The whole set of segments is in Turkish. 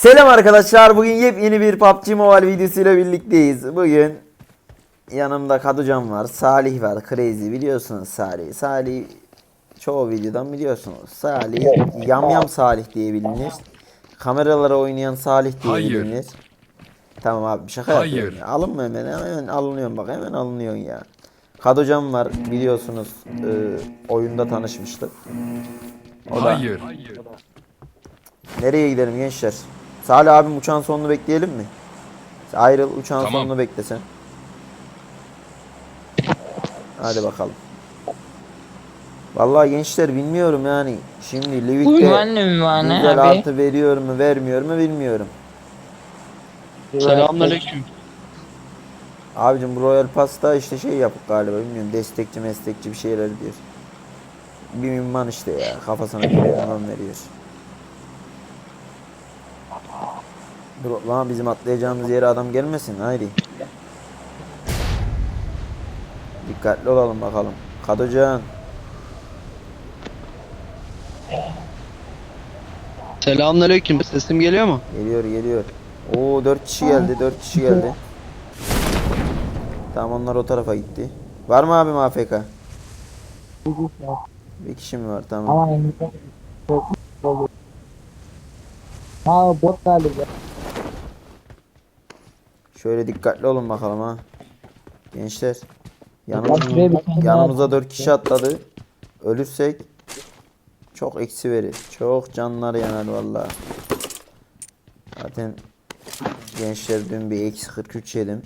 Selam arkadaşlar. Bugün yepyeni bir PUBG Mobile videosuyla birlikteyiz. Bugün yanımda Kaducan var, Salih var, Crazy biliyorsunuz Salih. Salih çoğu videodan biliyorsunuz. Salih Yamyam Salih diye bilinir. Kameralara oynayan Salih diye Hayır. bilinir. Tamam abi şaka Hayır. yapıyorum. ya. Alınma hemen hemen alınıyorsun bak hemen alınıyorsun ya. Kaducan var biliyorsunuz e, oyunda tanışmıştık. O da Hayır. Nereye gidelim gençler? Salih abim uçağın sonunu bekleyelim mi? Ayrıl uçağın Tamam. sonunu beklesen. Hadi bakalım. Vallahi gençler bilmiyorum yani. Şimdi Livik'te güzel abi. artı veriyor mu vermiyor mu bilmiyorum. Selamünaleyküm. Abicim bu Royal Pass'ta işte şey yapıp galiba bilmiyorum destekçi meslekçi bir şeyler diyor. Bir minman işte ya kafasına göre veriyor. Dur lan bizim atlayacağımız yere adam gelmesin haydi. Dikkatli olalım bakalım. Kadocan Selamünaleyküm. Sesim geliyor mu? geliyor geliyor. Oo 4 kişi geldi 4 kişi geldi. Tamam onlar o tarafa gitti. Var mı abim AFK? Bir kişi mi var tamam. Ama elimde. Ha bot galiba. Şöyle dikkatli olun bakalım ha. Gençler. Yanımız, yanımıza 4 kişi atladı. Ölürsek çok eksi verir. Çok canlar yanar vallahi. Zaten gençler dün bir eksi 43 yedim.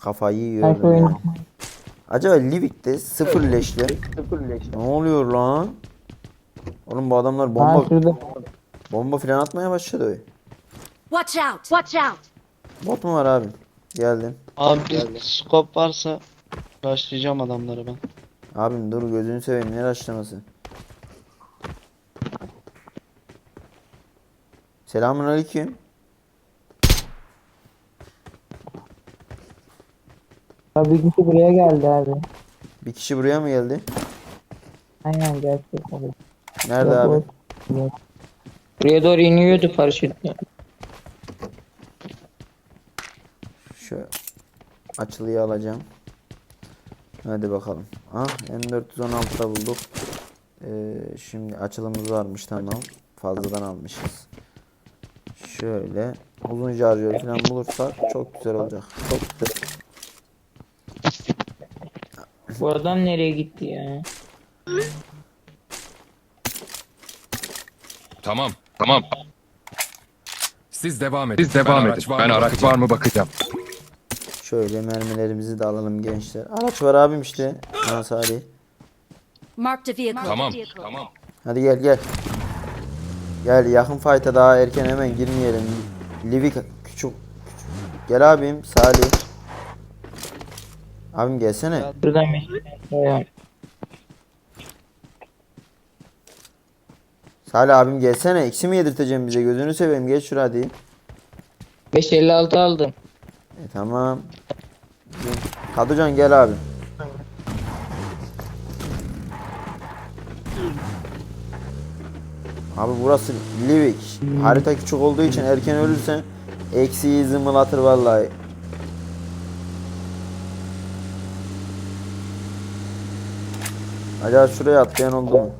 Kafayı yiyorum yani. Acaba Livik'te sıfır leşle. Ne oluyor lan? Oğlum bu adamlar bomba bomba falan atmaya başladı. Watch out! Watch out! Bot mu var abim? Geldim. Abi bir skop varsa başlayacağım adamları ben. Abim dur gözünü seveyim ne açlaması. Selamun aleyküm. bir kişi buraya geldi abi. Bir kişi buraya mı geldi? Aynen gerçek abi. Nerede abi? Buraya doğru iniyordu paraşütle. Şu açılıyı alacağım. Hadi bakalım. Ah M416'da bulduk. Ee, şimdi açılımız varmış tamam. Fazladan almışız. Şöyle uzun şarjör falan bulursak çok güzel olacak. Çok güzel. Bu adam nereye gitti ya? Tamam. Tamam. Siz devam edin. Siz devam edin. ben araç var mı bakacağım. Şöyle mermilerimizi de alalım gençler. Araç var abim işte. Ha Salih. Marked a vehicle. Tamam. Tamam. Hadi gel gel. Gel yakın fight'a daha erken hemen girmeyelim. Livik küçük, küçük. Gel abim Salih. Abim gelsene. Bir Tamam. Salih abim gelsene. Eksi mi yedirteceğim bize? Gözünü seveyim. Gel şuraya hadi. 556 aldım. E tamam. Kadıcan gel abi. Abi burası Livik. Harita küçük olduğu için erken ölürsen eksiği zımılatır vallahi. Acaba şuraya atlayan oldu mu?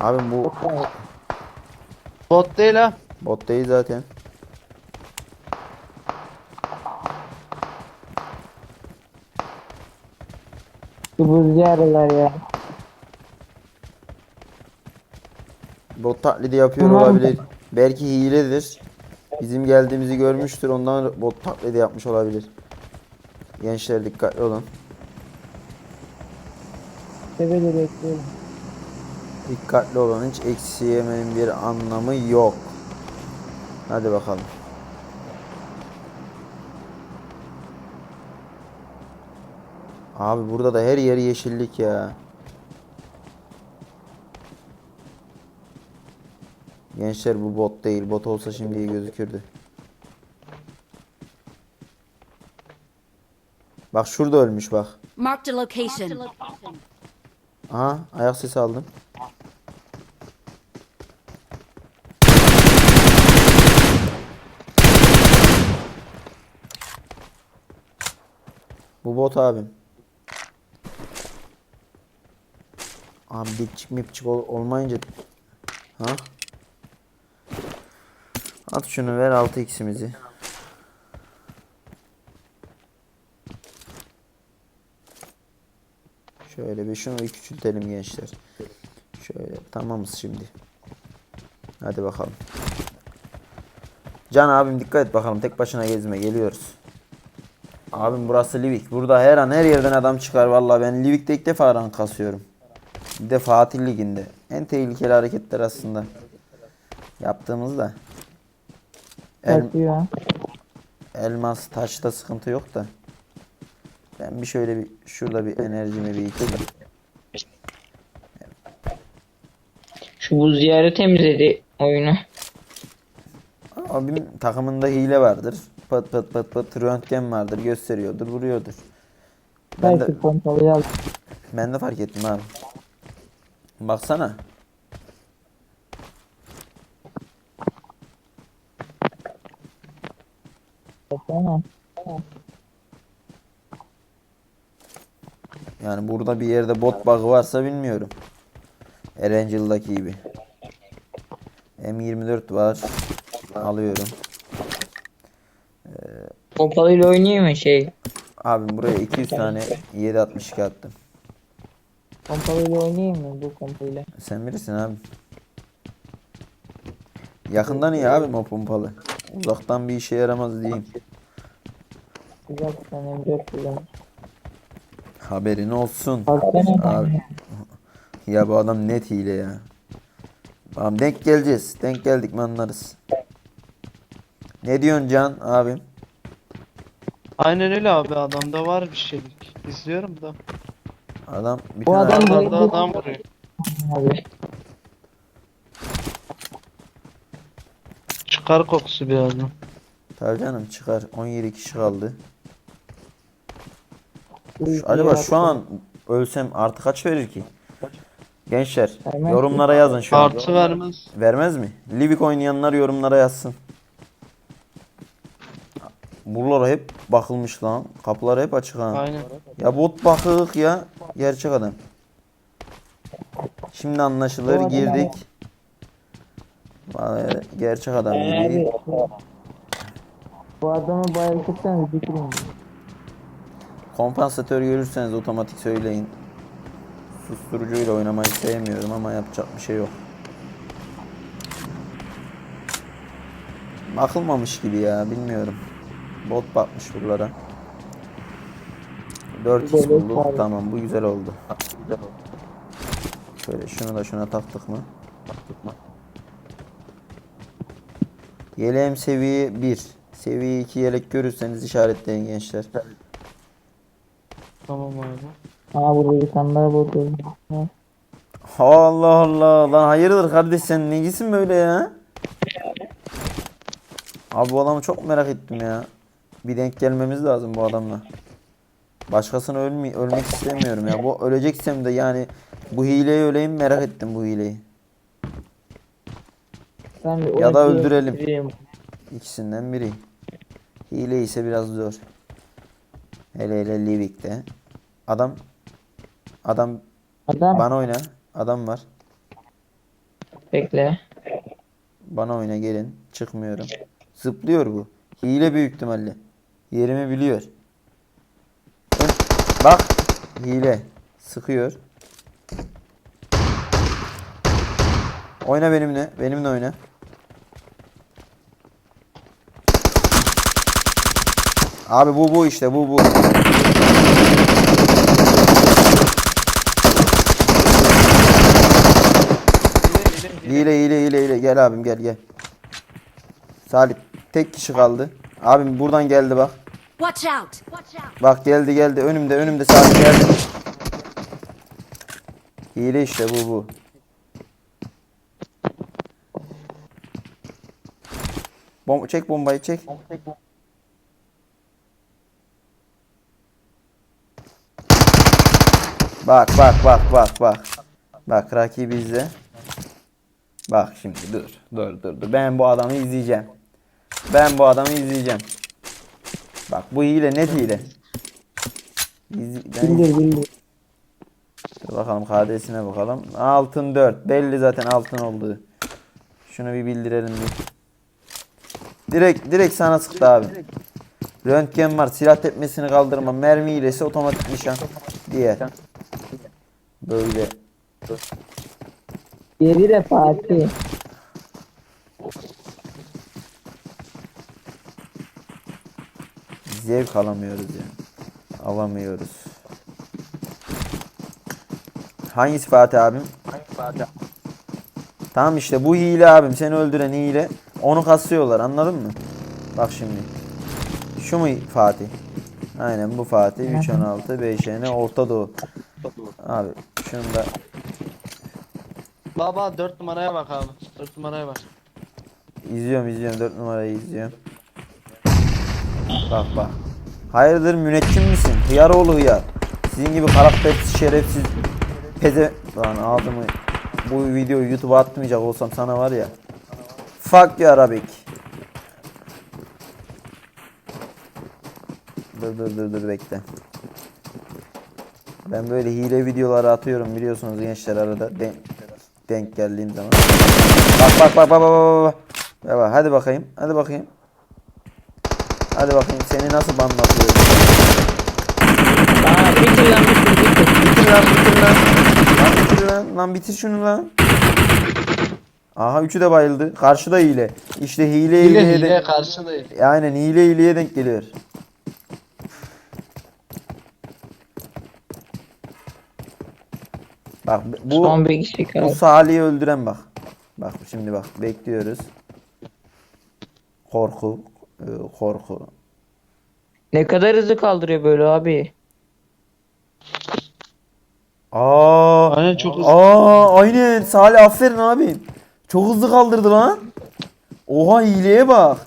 Abi bu Bot değil ha. bot değil zaten. Şu buzcu arılar ya. Bot taklidi yapıyor Tamam. olabilir. Belki hiledir. Bizim geldiğimizi görmüştür. Ondan bot taklidi yapmış olabilir. Gençler dikkatli olun. Tepede bekliyorum. Dikkatli olun. Hiç eksi yemenin bir anlamı yok. Hadi bakalım. Abi burada da her yer yeşillik ya. Gençler bu bot değil. Bot olsa şimdi iyi gözükürdü. Bak şurada ölmüş bak. Marked a location. Aha ayak sesi aldım. Bu bot abim. Abi dipçik mipçik ol- olmayınca ha? At şunu ver 6x'imizi. Şöyle bir şunu küçültelim gençler. Şöyle tamamız şimdi. Hadi bakalım. Can abim dikkat et bakalım tek başına gezme geliyoruz. Abim burası Livik. Burada her an her yerden adam çıkar vallahi ben Livik'te ilk defa rank kasıyorum. Bir de Fatih Ligi'nde. En tehlikeli hareketler aslında. Yaptığımızda. El, elmas taşta sıkıntı yok da. Ben bir şöyle bir şurada bir enerjimi bir yıkayım. Şu buz diyarı temizledi oyunu. Abim takımında hile vardır. Pıt pıt pıt pıt röntgen vardır. Gösteriyordur, vuruyordur. Ben de, Belki pompalıyı al. ben de fark ettim abi. Baksana. Baksana. Yani burada bir yerde bot bug'ı varsa bilmiyorum. Erangel'daki gibi. M24 var. Alıyorum. Pompalıyla oynayayım mı şey? Abim buraya 200 tane 762 attım. Pompalıyla oynayayım mı bu pompayla? Sen bilirsin abi. Yakından iyi abim o pompalı. Uzaktan bir işe yaramaz diyeyim. Sen M4 kullan. Haberin olsun. Abi. Ya bu adam net hile ya. Tamam denk geleceğiz. Denk geldik mi anlarız. Ne diyorsun Can abim? Aynen öyle abi adamda var bir şeylik. İzliyorum da. Adam bütün Bu adam adam- Adamda adam vuruyor. Abi. Çıkar kokusu birazdan. Tabii canım çıkar. 17 kişi kaldı. Şu- acaba şu an ölsem artı kaç verir ki? Gençler Vermez yorumlara yazın şu an. Artı vermez. Vermez mi? Livik oynayanlar yorumlara yazsın. Buralara hep bakılmış lan. Kapılar hep açık ha. Aynen. Ya bot bakık ya. Gerçek adam. Şimdi anlaşılır girdik. Vay, Gerçek adam gibi. Abi. Bu adamı bayıltırsanız bitirin. Kompansatör görürseniz otomatik söyleyin. Susturucuyla oynamayı sevmiyorum ama yapacak bir şey yok. Bakılmamış gibi ya bilmiyorum. Bot bakmış buralara. 4 Böyle bulduk tamam bu güzel oldu. Şöyle şunu da şuna taktık mı? Yeleğim seviye 1. Seviye 2 yelek görürseniz işaretleyin gençler. Tamam abi. Aa burada daha buldum. Allah Allah lan hayırdır kardeş sen necisin böyle ya? Abi bu adamı çok merak ettim ya. Bir denk gelmemiz lazım bu adamla. Başkasını ölme ölmek istemiyorum ya. Bu öleceksem de yani bu hileyi öleyim merak ettim bu hileyi. Ben Ya da 12 öldürelim. gireyim. İkisinden biri. Hile ise biraz zor. Hele hele Livik'te. Adam adam Adam bana oyna. Adam var. Bekle. Bana oyna gelin. Çıkmıyorum. Zıplıyor bu. Hile büyük ihtimalle. Yerimi biliyor. Bak. Hile. Sıkıyor. Oyna benimle. Benimle oyna. Abi bu bu işte bu bu. Hile hile hile hile gel abim gel gel. Salih tek kişi kaldı. Abim buradan geldi bak. Watch out! Watch out! Bak geldi geldi önümde önümde Salih geldi. Hile işte bu bu. Bom çek bombayı çek. Bak bak bak bak bak. Bak rakibi izle. Bak şimdi dur. Dur dur dur. Ben bu adamı izleyeceğim. Ben bu adamı izleyeceğim. Bak bu hile net hile. İzle, ben- Bildir bildir. Dur bakalım KD'sine bakalım. Altın 4. Belli zaten altın olduğu. Şunu bir bildirelim bir. Direkt direkt sana sıktı abi. Röntgen var. Silah tepmesini kaldırma. Mermi hilesi otomatik nişan. Diğer. Böyle. Geri de Fatih. Zevk alamıyoruz yani. Alamıyoruz. Hangisi Fatih abim? Tamam işte bu hile abim. Seni öldüren hile. Onu kasıyorlar anladın mı? Bak şimdi. Şu mu Fatih? Aynen bu Fatih. 316 5 Orta Doğu. Abi şunu da Baba 4 numaraya bak abi. 4 numaraya bak. izliyorum izliyorum 4 numarayı izliyorum. Bak bak. Hayırdır müneccim misin? Hıyar oğlu hıyar. Sizin gibi karaktersiz şerefsiz peze... Lan ağzımı bu videoyu YouTube'a atmayacak olsam sana var ya. Fuck you Arabic. Dur dur dur dur bekle. Ben böyle hile videoları atıyorum biliyorsunuz gençler arada denk, denk geldiğim zaman. Bak bak bak bak bak bak bak. Bak. Hadi bakayım. Hadi bakayım. Hadi bakayım seni nasıl banlatıyor. Aa bitir lan bitir bitir. Bitir lan bitir lan. Lan bitir lan. Lan bitir şunu lan. Aha üçü de bayıldı. Karşıda hile. İşte hile Hile hileye hile denk. karşıdayım. Aynen hile hileye denk geliyor. Bak bu Son bir kişi bu kaldı. Salih'i öldüren bak. Bak şimdi bak bekliyoruz. Korku, e, korku. Ne kadar hızlı kaldırıyor böyle abi. Aa, Aynen çok hızlı. aa, aynen Salih aferin abi. Çok hızlı kaldırdı lan. Oha hileye bak.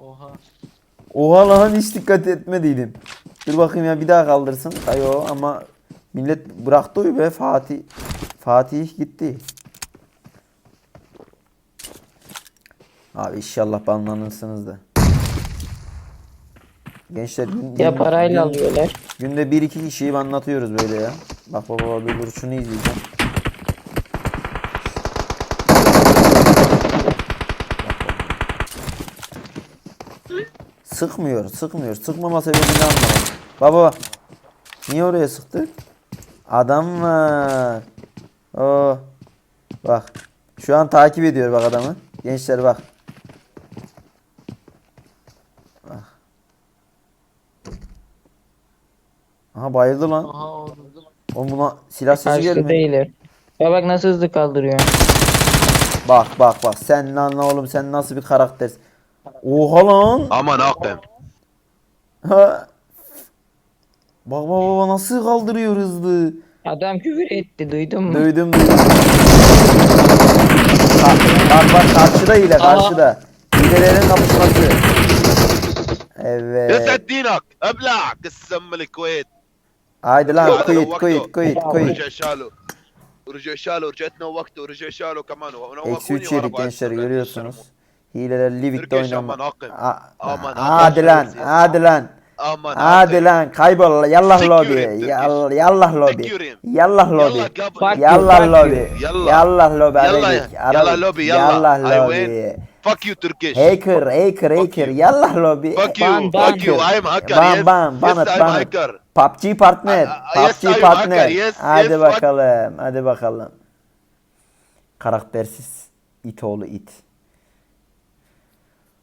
Oha. Oha lan hiç dikkat etmediydim. Dur bakayım ya bir daha kaldırsın. Ayo ama millet bıraktı oyu be Fatih. Fatih gitti. Abi inşallah banlanırsınız da. Gençler gün, Ya gün- parayla gün- alıyorlar. Günde bir iki kişiyi anlatıyoruz böyle ya. Bak baba dur şunu izleyeceğim. Sıkmıyor, sıkmıyor. Sıkmama sebebini anlamadım. Baba, niye oraya sıktı? Adam var. Oh. Bak. Şu an takip ediyor bak adamı. Gençler bak. Bak. Aha bayıldı lan. Oğlum buna silah sesi Karşıda gelmiyor. değiller. Ya bak nasıl hızlı kaldırıyor. Bak bak bak sen lan oğlum sen nasıl bir karaktersin. Oha lan. Aman akım. Ha. Bak bak bak nasıl kaldırıyor hızlı. Adam küfür etti duydun mu? Duydum duydum. Bak bak, bak karşıda hile karşıda. Hilelerin kapışması. Evet. يسعد دينك ابلع قسم الكويت Haydi lan هذا quit نوقته. quit quit quit. ورجع شاله ورجع شاله ورجعت نوقته ورجع شاله كمان Eksi ونوقوني 3 yedik gençler görüyorsunuz. Hileler Livik'te oynama. Aman hadi lan hadi lan. Aman hadi lan kaybol yallah lobi. Yallah yallah lobi. Yallah lobi. Yallah lobi. Yallah lobi. Yallah lobi. Yallah lobi. Fuck you Turkish. Hacker, hacker, hacker. Yallah lobi. Fuck you, ban, fuck you. I'm hacker. Ban, ban, ban, yes, ban. hacker. PUBG partner. Ah, ah, PUBG partner. Yes, hadi bakalım, hadi bakalım. Karaktersiz it oğlu it.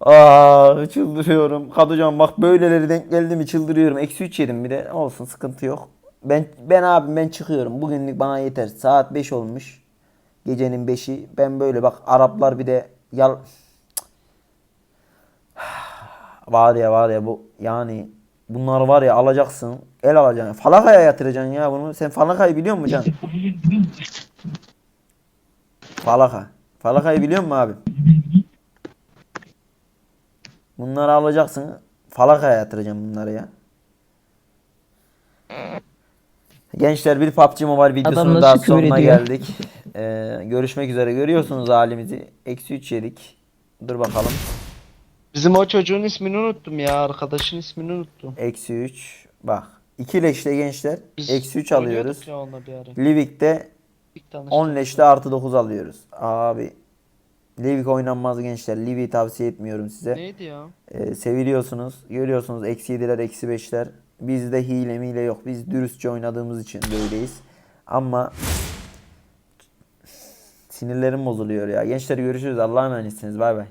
Aa çıldırıyorum. Kadıcan bak böyleleri denk geldi mi çıldırıyorum. Eksi 3 yedim bir de olsun sıkıntı yok. Ben ben abim ben çıkıyorum. Bugünlük bana yeter. Saat 5 olmuş. Gecenin 5'i. Ben böyle bak Araplar bir de yal var ya var ya bu yani bunlar var ya alacaksın. El alacaksın. Falakaya yatıracaksın ya bunu. Sen falakayı biliyor musun can? Falaka. Falakayı biliyor musun abi? Bunları alacaksın. Falakaya yatıracağım bunları ya. Gençler bir PUBG Mobile videosunun daha sonuna ediyor? geldik. Ee, görüşmek üzere. Görüyorsunuz halimizi. Eksi 3 yedik. Dur bakalım. Bizim o çocuğun ismini unuttum ya. Arkadaşın ismini unuttum. Eksi 3. Bak. 2 leşle gençler. Biz Eksi 3 oynuyorduk alıyoruz. Livik'te İlk tanıştık. 10 leşte artı 9 alıyoruz. Abi. Livik oynanmaz gençler. Livik'i tavsiye etmiyorum size. Neydi ya? Ee, seviliyorsunuz. Görüyorsunuz eksi 7'ler eksi 5'ler. Bizde hile mile yok. Biz dürüstçe oynadığımız için böyleyiz. Ama sinirlerim bozuluyor ya. Gençler görüşürüz. Allah'a emanetsiniz. Bay bay.